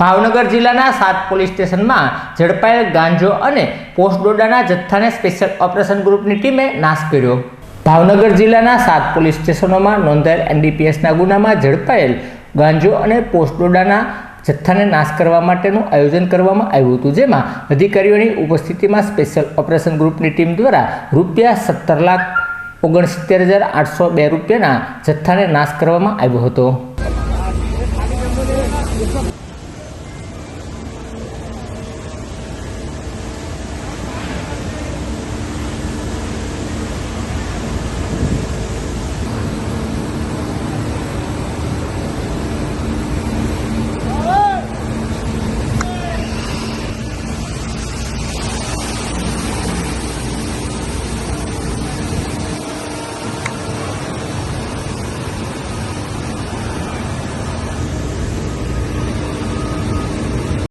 ભાવનગર જિલ્લાના સાત પોલીસ સ્ટેશનમાં ઝડપાયેલ ગાંજો અને પોસ્ટ ડોડાના જથ્થાને સ્પેશિયલ ઓપરેશન ગ્રુપની ટીમે નાશ કર્યો. ભાવનગર જિલ્લાના સાત પોલીસ સ્ટેશનોમાં નોંધાયેલ એનડીપીએસના ગુનામાં ઝડપાયેલ ગાંજો અને પોસ્ટ ડોડાના જથ્થાને નાશ કરવા માટેનું આયોજન કરવામાં આવ્યું હતું, જેમાં અધિકારીઓની ઉપસ્થિતિમાં સ્પેશિયલ ઓપરેશન ગ્રુપની ટીમ દ્વારા રૂપિયા સત્તર લાખ ઓગણસિત્તેર હજાર આઠસો બે રૂપિયાના જથ્થાને નાશ કરવામાં આવ્યો હતો.